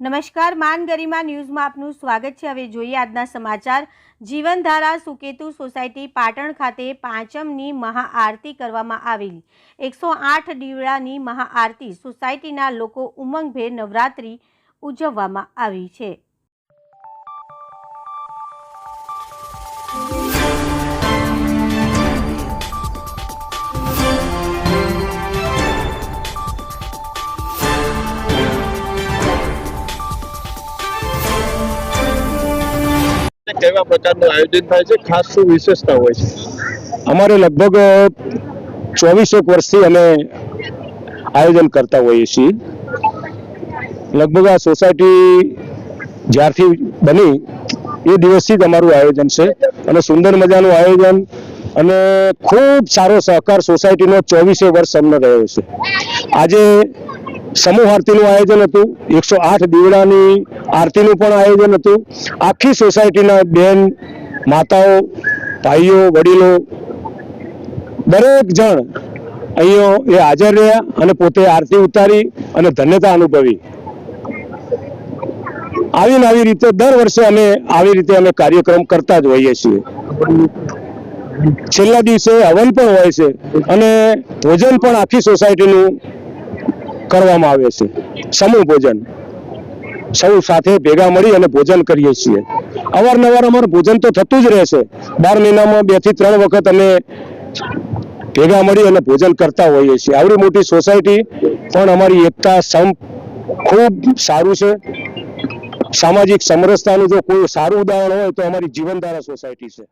નમસ્કાર, માન ગરિમા ન્યૂઝમાં આપનું સ્વાગત છે. હવે જોઈએ આજના સમાચાર. જીવનધારા સુકેતુ સોસાયટી પાટણ ખાતે પાંચમની મહાઆરતી કરવામાં આવેલી. એકસો આઠ દીવડાની મહાઆરતી સોસાયટીના લોકો ઉમંગભેર નવરાત્રિ ઉજવવામાં આવી છે. કેવા પ્રકારનું આયોજન થાય છે? ખાસ શું વિશેષતા હોય છે? અમારે લગભગ ચોવીસેક વર્ષથી અમે આયોજન કરતા હોઈએ છીએ. લગભગ આ સોસાયટી જ્યારથી બની, એ દિવસથી જ અમારું આયોજન છે. અને સુંદર મજાનું આયોજન અને ખૂબ સારો સહકાર સોસાયટીનો ચોવીસે વર્ષ અમને રહ્યો છે. આજે સમૂહ આરતીનું આયોજન હતું. એકસો દીવડાની આરતીનું પણ આયોજન હતું. આખી સોસાયટીના બેન, માતાઓ, ભાઈઓ, વડીલો, દરેક જણ અહીંયા એ હાજર રહ્યા અને પોતે આરતી ઉતારી અને ધન્યતા અનુભવી. આવી ને આવી રીતે દર વર્ષે અમે આવી રીતે અમે કાર્યક્રમ કરતા જ હોઈએ છીએ. છેલ્લા દિવસે હવન પણ હોય છે અને ભોજન પણ આખી સોસાયટીનું કરવામાં આવે છે. સમૂહ ભોજન. સૌ સાથે ભેગા મળી અને ભોજન કરીએ છીએ. અવારનવાર અમારું ભોજન તો થતું જ રહેશે. બાર મહિનામાં બેથી ત્રણ વખત અમે ભેગા મળી અને ભોજન કરતા હોઈએ છીએ. આવડી મોટી સોસાયટી પણ અમારી એકતા સમ ખૂબ સારું છે. સામાજિક સમરસતાનું જો કોઈ સારું ઉદાહરણ હોય તો અમારી જીવનધારા સોસાયટી છે.